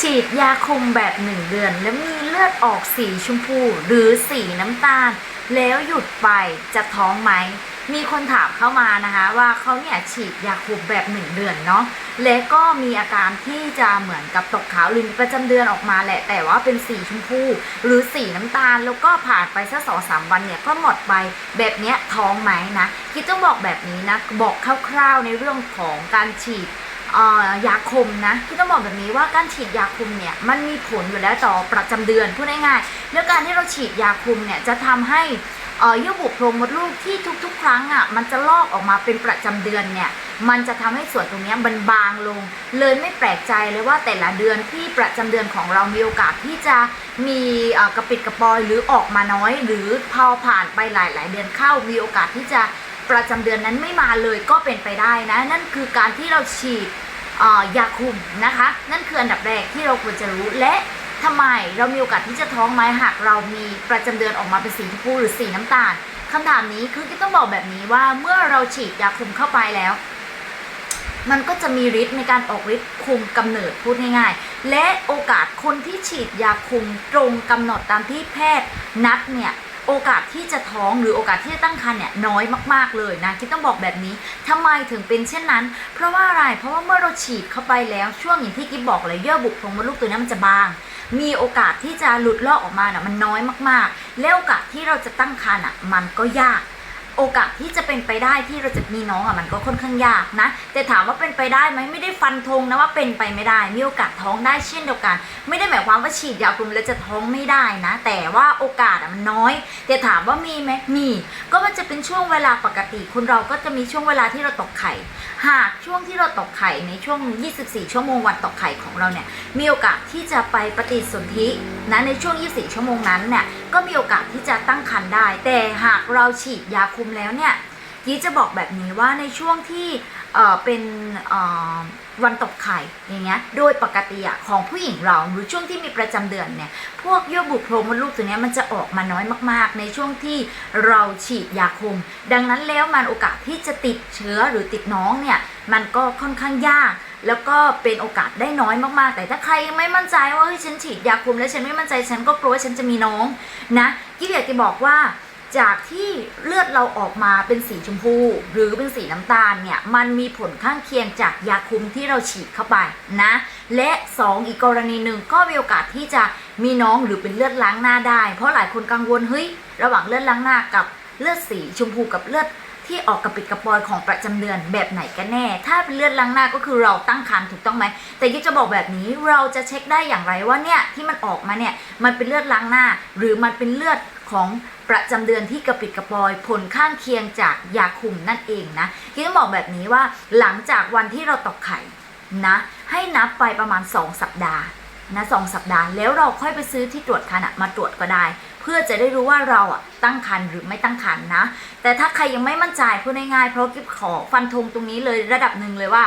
ฉีดยาคุมแบบหนึ่งเดือน แล้วมีเลือดออกสีชมพูหรือสีน้ำตาล แล้วหยุดไปจะท้องไหม มีคนถามเข้ามานะคะ ว่าเขาเนี่ยฉีดยาคุมแบบหนึ่งเดือนเนาะและก็มีอาการที่จะเหมือนกับตกขาวหรือมีประจำเดือนออกมาแหละ แต่ว่าเป็นสีชมพู หรือสีน้ำตาล แล้วก็ผ่านไปสักสองสามวันเนี่ยก็หมดไปแบบเนี้ยท้องไหมนะคิดต้องบอกแบบนี้นะบอกคร่าวๆในเรื่องของการฉีด ยาคุมนะที่ต้องบอกแบบนี้ว่าการฉีดยาคุมเนี่ยมันมีผลอยู่แล้วต่อประจำเดือนพูดง่ายๆแล้วการที่เราฉีดยาคุมเนี่ยจะทำให้เยื่อบุโพรงมดลูกที่ทุก ๆ ครั้งอะมันจะลอกออกมาเป็นประจำเดือนเนี่ยมันจะทำให้ส่วนตรงนี้มันบางลง เลยไม่แปลกใจเลยว่าแต่ละเดือนที่ประจำเดือนของเรามีโอกาสที่จะมีกระปิดกระปอยหรือออกมาน้อย หรือพอผ่านไปหลาย ๆ เดือนเข้ามีโอกาสที่จะ ประจำเดือนนั้นไม่มาเลยก็เป็นไปได้นะ นั่นคือการที่เราฉีดยาคุมนะคะ นั่นคืออันดับแรกที่เราควรจะรู้และทำไมเรามีโอกาสที่จะท้องไหมหากเรามีประจำเดือนออกมาเป็นสีชมพูหรือสีน้ำตาลคำถามนี้คือที่ต้องบอกแบบนี้ว่าเมื่อเราฉีดยาคุมเข้าไปแล้ว มันก็จะมีฤทธิ์ในการออกฤทธิ์คุมกำเนิดพูดง่ายๆ และโอกาสคนที่ฉีดยาคุมตรงกำหนดตามที่แพทย์นัดเนี่ย โอกาสที่จะท้องหรือโอกาสที่จะตั้งครรภ์เนี่ยน้อยมากๆเลยนะคิดต้องบอกแบบนี้ทำไมถึงเป็นเช่นนั้น เพราะว่าอะไรเพราะว่าเมื่อเราฉีดเข้าไปแล้วช่วงอย่างที่กิ๊บบอกเลยเยื่อบุโพรงมดลูกตัวนี้มันจะบาง มีโอกาสที่จะหลุดลอกออกมาน่ะมันน้อยมากๆ และโอกาสที่เราจะตั้งครรภ์อะมันก็ยาก โอกาสที่จะเป็นไปได้ที่เราจะมีน้องอะมันก็ค่อนข้างยากนะแต่ถามว่าเป็นไปได้ไหมไม่ได้ฟันธงนะว่าเป็นไปไม่ได้ มีโอกาสท้องได้เช่นเดียวกัน ไม่ได้หมายความว่าฉีดยาคุมแล้วจะท้องไม่ได้นะ แต่ว่าโอกาสอะมันน้อย แต่ถามว่ามีไหมมี ก็มันจะเป็นช่วงเวลาปกติคนเราก็จะมีช่วงเวลาที่เราตกไข่ หากช่วงที่เราตกไข่ในช่วง 24 ชั่วโมงวันตกไข่ของเราเนี่ยมีโอกาสที่จะไปปฏิสนธินะในช่วง 24 ชั่วโมงนั้นเนี่ยก็มีโอกาสที่จะตั้งครรภ์ได้ แต่หากเราฉีดยาคุมแล้วเนี่ยกี้จะบอกแบบนี้ว่าในช่วงที่เอ่อเป็นเอ่อวันตกไข่อย่างเงี้ยโดยปกติอะของผู้หญิงเราหรือช่วงที่มีประจำเดือนเนี่ยพวกเยื่อบุโพรงมดลูกตัวเนี้ยมันจะออกมาน้อยมากๆ ในช่วงที่เราฉีดยาคุม ดังนั้นแล้วมันโอกาสที่จะติดเชื้อหรือติดน้องเนี่ยมันก็ค่อนข้างยากแล้วก็เป็นโอกาสได้น้อยมากๆ แต่ถ้าใครยังไม่มั่นใจว่าเฮ้ยฉันฉีดยาคุมแล้วฉันไม่มั่นใจฉันก็กลัวว่าฉันจะมีน้องนะกี้อยากจะบอกว่า จากที่เลือดเราออกมาเป็นสีชมพู หรือเป็นสีน้ำตาลเนี่ยมันมีผลข้างเคียงจากยาคุมที่เราฉีดเข้าไปนะและ2อีกกรณีหนึ่งก็มีโอกาสที่จะมีน้องหรือเป็นเลือดล้างหน้าได้ เพราะหลายคนกังวลเฮ้ยระหว่างเลือดล้างหน้ากับเลือดสีชมพูกับเลือดที่ออกกระปิดกระปอยของประจำเดือนแบบไหนกันแน่ ถ้าเป็นเลือดล้างหน้าก็คือเราตั้งครรภ์ถูกต้องไหม แต่ยิ่จะบอกแบบนี้เราจะเช็คได้อย่างไรว่าเนี่ยที่มันออกมาเนี่ยมันเป็นเลือดล้างหน้า หรือมันเป็นเลือด ของประจำเดือนที่กระปิดกระปอยผลข้างเคียงจากยาคุมนั่นเองนะที่ต้องบอกแบบนี้ว่าหลังจากวันที่เราตอกไข่นะ ให้นับไปประมาณ 2 สัปดาห์นะสองสัปดาห์แล้วเราค่อยไปซื้อที่ตรวจคันมาตรวจก็ได้ เพื่อจะได้รู้ว่าเราอะตั้งครรภ์หรือไม่ตั้งครรภ์นะ แต่ถ้าใครยังไม่มั่นใจพูดง่ายๆเพราะกิ๊บขอฟันธงตรงนี้เลยระดับหนึ่งเลยว่า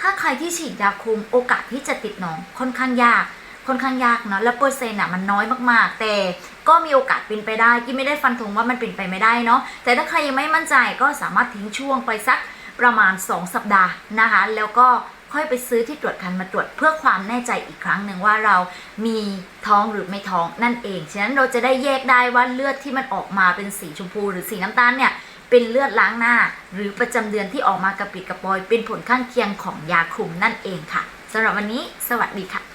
ถ้าใครที่ฉีดยาคุมโอกาสที่จะติดหนองค่อนข้างยาก ค่อนข้างยากเนาะแล้วเปอร์เซ็นต์อะมันน้อยมากๆ แต่ก็มีโอกาสเป็นไปได้กิ๊บไม่ได้ฟันธงว่ามันเป็นไปไม่ได้เนาะแต่ถ้าใครยังไม่มั่นใจก็สามารถทิ้งช่วงไปสักประมาณ 2 สัปดาห์นะคะ แล้วก็ค่อยไปซื้อที่ตรวจคันมาตรวจเพื่อความแน่ใจอีกครั้งหนึ่งว่าเรามีท้องหรือไม่ท้องนั่นเอง ฉะนั้นเราจะได้แยกได้ว่าเลือดที่มันออกมาเป็นสีชมพูหรือสีน้ำตาลเนี่ยเป็นเลือดล้างหน้า หรือประจำเดือนที่ออกมากระปิดกระปอย เป็นผลข้างเคียงของยาคุมนั่นเองค่ะสำหรับวันนี้ สวัสดีค่ะ